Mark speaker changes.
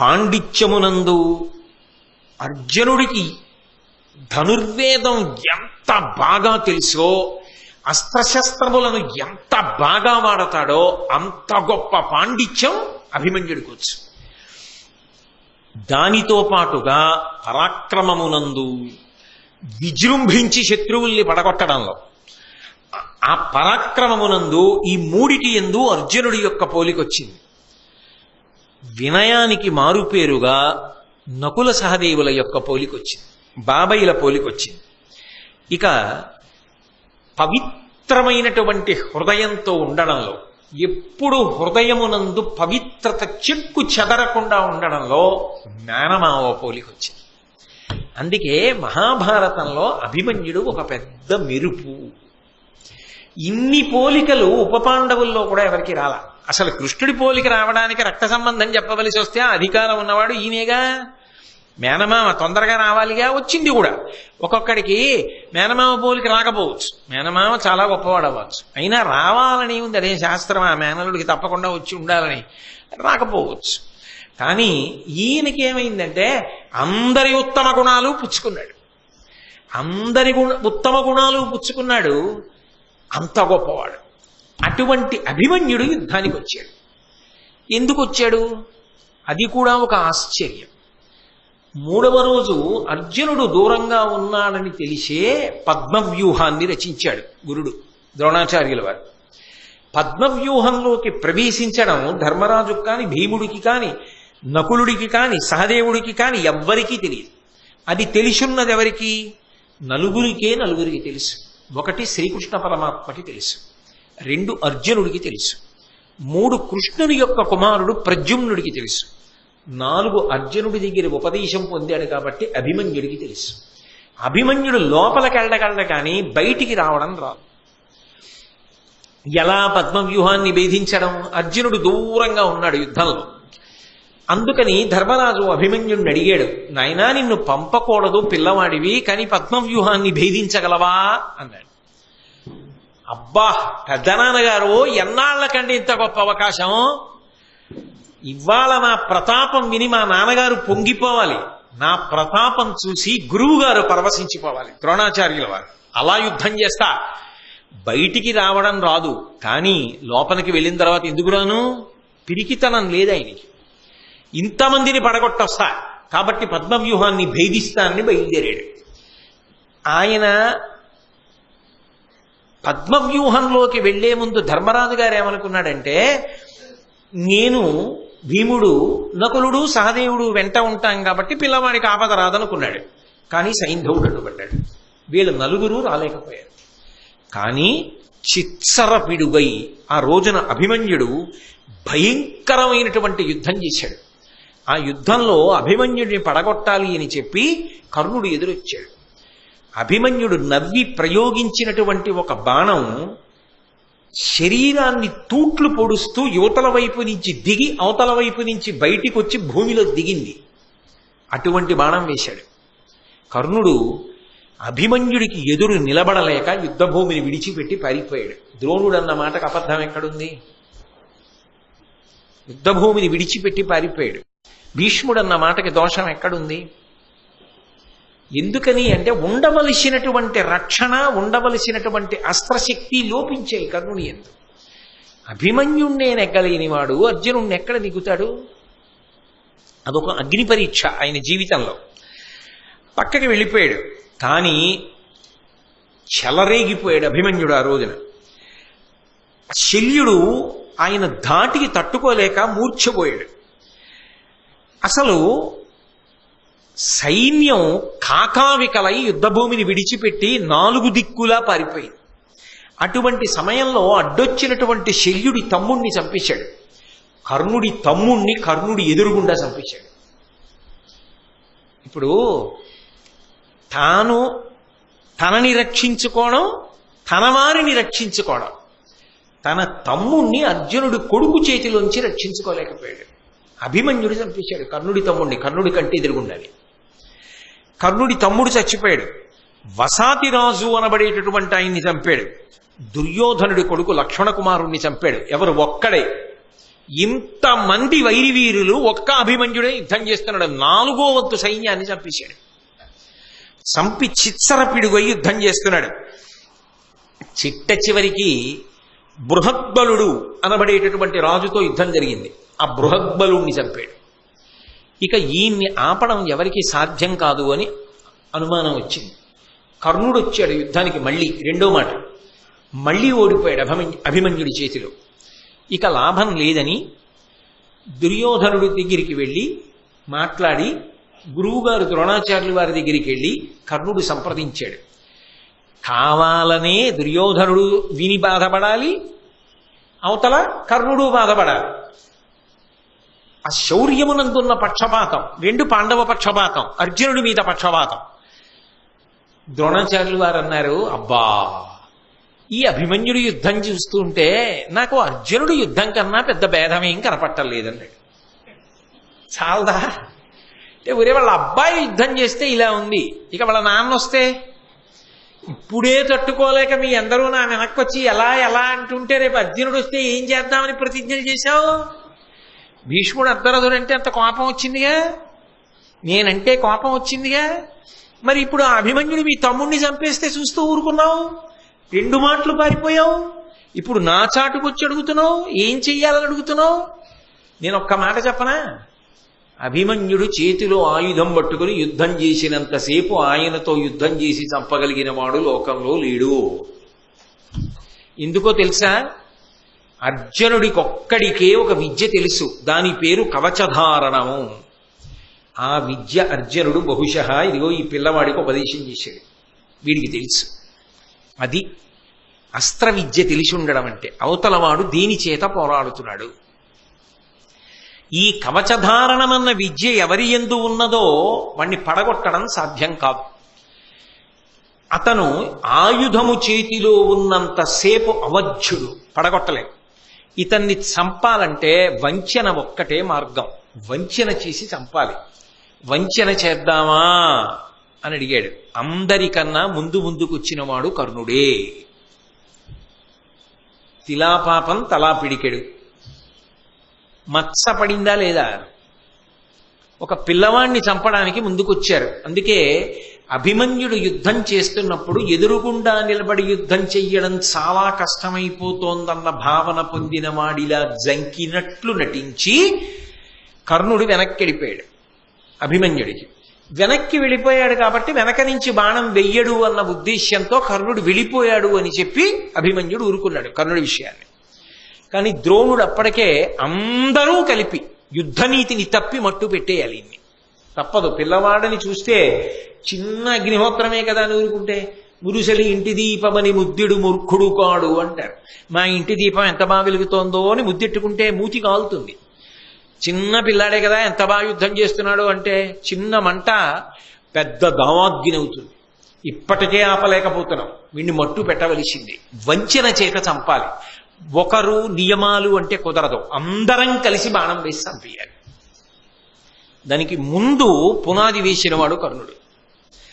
Speaker 1: పాండిత్యమునందు అర్జునుడికి ధనుర్వేదం ఎంత బాగా తెలుసో అస్త్రశస్త్రములను ఎంత బాగా వాడతాడో అంత గొప్ప పాండిత్యం అభిమన్యుడికి వచ్చు. దానితో పాటుగా పరాక్రమమునందు విజృంభించి శత్రువుల్ని పడగొట్టడంలో ఆ- ఆ పరాక్రమమునందు ఈ మూడిటి ఎందు అర్జునుడి యొక్క పోలికొచ్చింది వినయానికి మారుపేరుగా నకుల సహదేవుల యొక్క పోలికొచ్చింది. బాబయ్యల పోలికొచ్చింది. ఇక పవిత్రమైనటువంటి హృదయంతో ఉండడంలో ఎప్పుడు హృదయమునందు పవిత్రత చెక్కు చెదరకుండా ఉండడంలో మేనమావ పోలికొచ్చింది. అందుకే మహాభారతంలో అభిమన్యుడు ఒక పెద్ద మెరుపు. ఇన్ని పోలికలు ఉప పాండవుల్లో కూడా ఎవరికి రాల. అసలు కృష్ణుడి పోలిక రావడానికి రక్త సంబంధం చెప్పవలసి వస్తే అధికారం ఉన్నవాడు ఈయనేగా? మేనమామ తొందరగా రావాలిగా? వచ్చింది కూడా. ఒక్కొక్కడికి మేనమామ పోలిక రాకపోవచ్చు. మేనమామ చాలా గొప్పవాడు అవ్వచ్చు. అయినా రావాలని ఉంది. అదే శాస్త్రం. ఆ మేనలుడికి తప్పకుండా వచ్చి ఉండాలని రాకపోవచ్చు. కానీ ఈయనకి ఏమైందంటే అందరి ఉత్తమ గుణాలు పుచ్చుకున్నాడు. అందరి గుణ ఉత్తమ గుణాలు పుచ్చుకున్నాడు. అంత గొప్పవాడు. అటువంటి అభిమన్యుడు యుద్ధానికి వచ్చాడు. ఎందుకు వచ్చాడు? అది కూడా ఒక ఆశ్చర్యం. మూడవ రోజు అర్జునుడు దూరంగా ఉన్నాడని తెలిసే పద్మవ్యూహాన్ని రచించాడు గురుడు ద్రోణాచార్యుల వారు. పద్మవ్యూహంలోకి ప్రవేశించడం ధర్మరాజుకి కాని భీముడికి కాని నకులుడికి కాని సహదేవుడికి కాని ఎవ్వరికీ తెలియదు. అది తెలిసున్నది ఎవరికి? నలుగురికే నలుగురికి తెలుసు. ఒకటి శ్రీకృష్ణ పరమాత్మకి తెలుసు. రెండు అర్జునుడికి తెలుసు. మూడు కృష్ణుని యొక్క కుమారుడు ప్రద్యుమ్నుడికి తెలుసు. నాలుగు అర్జునుడి దగ్గర ఉపదేశం పొందాడు కాబట్టి అభిమన్యుడికి తెలుసు. అభిమన్యుడు లోపలికి వెళ్ళగలడు కానీ బయటికి రావడం రాదు. ఎలా పద్మవ్యూహాన్ని భేధించడం అర్జునుడు దూరంగా ఉన్నాడు యుద్ధంలో. అందుకని ధర్మరాజు అభిమన్యుణ్ణి అడిగాడు నాయనా నిన్ను పంపకూడదు పిల్లవాడివి కానీ పద్మవ్యూహాన్ని భేదించగలవా? అన్నాడు. అబ్బా పెద్దనాన్నగారు ఎన్నాళ్ళకండి ఇంత గొప్ప అవకాశం? ఇవాళ నా ప్రతాపం విని మా నాన్నగారు పొంగిపోవాలి. నా ప్రతాపం చూసి గురువు గారు పరవశించిపోవాలి. ద్రోణాచార్యుల వారు అలా యుద్ధం చేస్తా. బయటికి రావడం రాదు. కానీ లోపలికి వెళ్ళిన తర్వాత ఎందుకు రాను? పిరికితనం లేదు ఆయనకి ఇంతమందిని పడగొట్టొస్తా. కాబట్టి పద్మవ్యూహాన్ని భేదిస్తానని బయలుదేరాడు. ఆయన పద్మవ్యూహంలోకి వెళ్ళే ముందు ధర్మరాజు గారు ఏమనుకున్నాడంటే నేను భీముడు నకులుడు సహదేవుడు వెంట ఉంటాం కాబట్టి పిల్లవాడికి ఆపద రాదనుకున్నాడు. కానీ సైంధవుడు అడ్డుపడ్డాడు. వీళ్ళు నలుగురు రాలేకపోయారు. కానీ చిత్సర పిడుగై ఆ రోజున అభిమన్యుడు భయంకరమైనటువంటి యుద్ధం చేశాడు. ఆ యుద్ధంలో అభిమన్యుడిని పడగొట్టాలి అని చెప్పి కర్ణుడు ఎదురొచ్చాడు. అభిమన్యుడు నవ్వి ప్రయోగించినటువంటి ఒక బాణం శరీరాన్ని తూట్లు పొడుస్తూ యువతల వైపు నుంచి దిగి అవతల వైపు నుంచి బయటికి వచ్చి భూమిలో దిగింది. అటువంటి బాణం వేశాడు. కర్ణుడు అభిమన్యుడికి ఎదురు నిలబడలేక యుద్ధభూమిని విడిచిపెట్టి పారిపోయాడు. ద్రోణుడు అన్న మాటకు అబద్ధం ఎక్కడుంది? యుద్ధభూమిని విడిచిపెట్టి పారిపోయాడు. భీష్ముడు అన్న మాటకి దోషం ఎక్కడుంది? ఎందుకని అంటే ఉండవలసినటువంటి రక్షణ ఉండవలసినటువంటి అస్త్రశక్తి లోపించాయి కర్ణుని ఎందు. అభిమన్యుణ్ణే నెగ్గలేనివాడు అర్జునుణ్ణి ఎక్కడ దిగుతాడు? అదొక అగ్ని పరీక్ష ఆయన జీవితంలో. పక్కకి వెళ్ళిపోయాడు. కానీ చెలరేగిపోయాడు అభిమన్యుడు ఆ రోజున. శల్యుడు ఆయన ధాటికి తట్టుకోలేక మూర్ఛపోయాడు. అసలు సైన్యం కాకావికలై యుద్ధభూమిని విడిచిపెట్టి నాలుగు దిక్కులా పారిపోయింది. అటువంటి సమయంలో అడ్డొచ్చినటువంటి శల్యుడి తమ్ముణ్ణి చంపేశాడు. కర్ణుడి తమ్ముణ్ణి కర్ణుడి ఎదురుగుండా చంపేశాడు. ఇప్పుడు తాను తనని రక్షించుకోవడం తన వారిని రక్షించుకోవడం తన తమ్ముణ్ణి అర్జునుడి కొడుకు చేతిలోంచి రక్షించుకోలేకపోయాడు. అభిమన్యుడు చంపేశాడు. కర్ణుడి తమ్ముడిని. కర్ణుడి కంటే ఎదురుగుండాలి. కర్ణుడి తమ్ముడు చచ్చిపోయాడు. వసాతిరాజు అనబడేటటువంటి ఆయన్ని చంపాడు. దుర్యోధనుడి కొడుకు లక్ష్మణ కుమారుణ్ణి చంపాడు. ఎవరు? ఒక్కడే. ఇంతమంది వైరివీరులు ఒక్క అభిమన్యుడే యుద్ధం చేస్తున్నాడు. నాలుగో వంతు సైన్యాన్ని చంపేశాడు. చంపి చిత్సర పిడుగై యుద్ధం చేస్తున్నాడు. చిట్ట చివరికి బృహద్బలుడు అనబడేటటువంటి రాజుతో యుద్ధం జరిగింది. ఆ బృహద్బలుణ్ణి చంపాడు. ఇక ఈయన్ని ఆపడం ఎవరికి సాధ్యం కాదు అని అనుమానం వచ్చింది. కర్ణుడు వచ్చాడు యుద్ధానికి మళ్ళీ రెండో మాట. మళ్ళీ ఓడిపోయాడు అభిమన్యు అభిమన్యుడి చేతిలో. ఇక లాభం లేదని దుర్యోధనుడి దగ్గరికి వెళ్ళి మాట్లాడి గురువుగారు ద్రోణాచార్యులు వారి దగ్గరికి వెళ్ళి కర్ణుడు సంప్రదించాడు. కావాలనే దుర్యోధనుడు విని బాధపడాలి అవతల కర్ణుడు బాధపడాలి. ఆ శౌర్యమునందున్న పక్షపాతం. రెండు పాండవ పక్షపాతం. అర్జునుడి మీద పక్షపాతం. ద్రోణాచార్యులు వారు అన్నారు అబ్బా ఈ అభిమన్యుడు యుద్ధం చూస్తుంటే నాకు అర్జునుడు యుద్ధం కన్నా పెద్ద భేదమేం కనపట్టలేదన్నాడు చాలదా? అంటే ఒరే వాళ్ళ అబ్బాయి యుద్ధం చేస్తే ఇలా ఉంది. ఇక వాళ్ళ నాన్న వస్తే? ఇప్పుడే తట్టుకోలేక మీ అందరూ నా వెనక్కి వచ్చి ఎలా ఎలా అంటుంటే రేపు అర్జునుడు వస్తే ఏం చేద్దామని ప్రతిజ్ఞలు చేశావు? భీష్ముడు అర్ధరథుడు అంటే అంత కోపం వచ్చిందిగా? నేనంటే కోపం వచ్చిందిగా? మరి ఇప్పుడు ఆ అభిమన్యుడు మీ తమ్ముడిని చంపేస్తే చూస్తూ ఊరుకున్నావు? రెండు మాటలు పారిపోయావు? ఇప్పుడు నా చాటుకొచ్చి అడుగుతున్నావు? ఏం చెయ్యాలని అడుగుతున్నావు? నేను ఒక్క మాట చెప్పనా? అభిమన్యుడు చేతిలో ఆయుధం పట్టుకుని యుద్ధం చేసినంతసేపు ఆయనతో యుద్ధం చేసి చంపగలిగిన వాడు లోకంలో లేడు. ఎందుకో తెలుసా? అర్జునుడికొక్కడికే ఒక విద్య తెలుసు. దాని పేరు కవచధారణము. ఆ విద్య అర్జునుడు బహుశ ఇదిగో ఈ పిల్లవాడికి ఉపదేశం చేశాడు. వీడికి తెలుసు. అది అస్త్ర విద్య తెలిసి ఉండడం అంటే అవతలవాడు దేని చేత పోరాడుతున్నాడు. ఈ కవచధారణమన్న విద్య ఎవరి ఎందు ఉన్నదో వాణ్ణి పడగొట్టడం సాధ్యం కాదు. అతను ఆయుధము చేతిలో ఉన్నంతసేపు అవధ్యుడు పడగొట్టలేం ఇతన్ని చంపాలంటే వంచన ఒక్కటే మార్గం. వంచన చేసి చంపాలి. వంచన చేద్దామా? అని అడిగాడు. అందరికన్నా ముందు ముందుకు వచ్చినవాడు కర్ణుడే. తిలాపాపం తలా పిడికెడు. మచ్చ పడిందా లేదా? ఒక పిల్లవాణ్ణి చంపడానికి ముందుకొచ్చారు. అందుకే అభిమన్యుడు యుద్ధం చేస్తున్నప్పుడు ఎదురుగుండా నిలబడి యుద్ధం చెయ్యడం చాలా కష్టమైపోతోందన్న భావన పొందిన వాడిలా జంకినట్లు నటించి కర్ణుడు వెనక్కి వెళ్ళిపోయాడు అభిమన్యుడికి. వెనక్కి వెళ్ళిపోయాడు కాబట్టి వెనక నుంచి బాణం వెయ్యడు అన్న ఉద్దేశ్యంతో కర్ణుడు వెళ్ళిపోయాడు అని చెప్పి అభిమన్యుడు ఊరుకున్నాడు కర్ణుడి విషయాన్ని. కానీ ద్రోణుడు అప్పటికే అందరూ కలిపి యుద్ధనీతిని తప్పి మట్టు పెట్టేయాలి ఇన్ని. తప్పదు. పిల్లవాడని చూస్తే చిన్న అగ్నిహోత్రమే కదా అని ఊరుకుంటే. మురుసలి ఇంటి దీపమని ముద్దుడు మూర్ఖుడు కాడు అంటారు మా ఇంటి దీపం ఎంత బాగా వెలుగుతోందో అని ముద్దెట్టుకుంటే మూతి కాలుతుంది. చిన్న పిల్లాడే కదా ఎంత బాగా యుద్ధం చేస్తున్నాడు అంటే చిన్న మంట పెద్ద దావాగ్ని అవుతుంది. ఇప్పటికే ఆపలేకపోతున్నాం. వీడిని మట్టు పెట్టవలసింది. వంచన చేత చంపాలి. ఒకరు నియమాలు అంటే కుదరదు. అందరం కలిసి బాణం వేసి చంపేయాలి దానికి ముందు పునాది వేసినవాడు కర్ణుడు.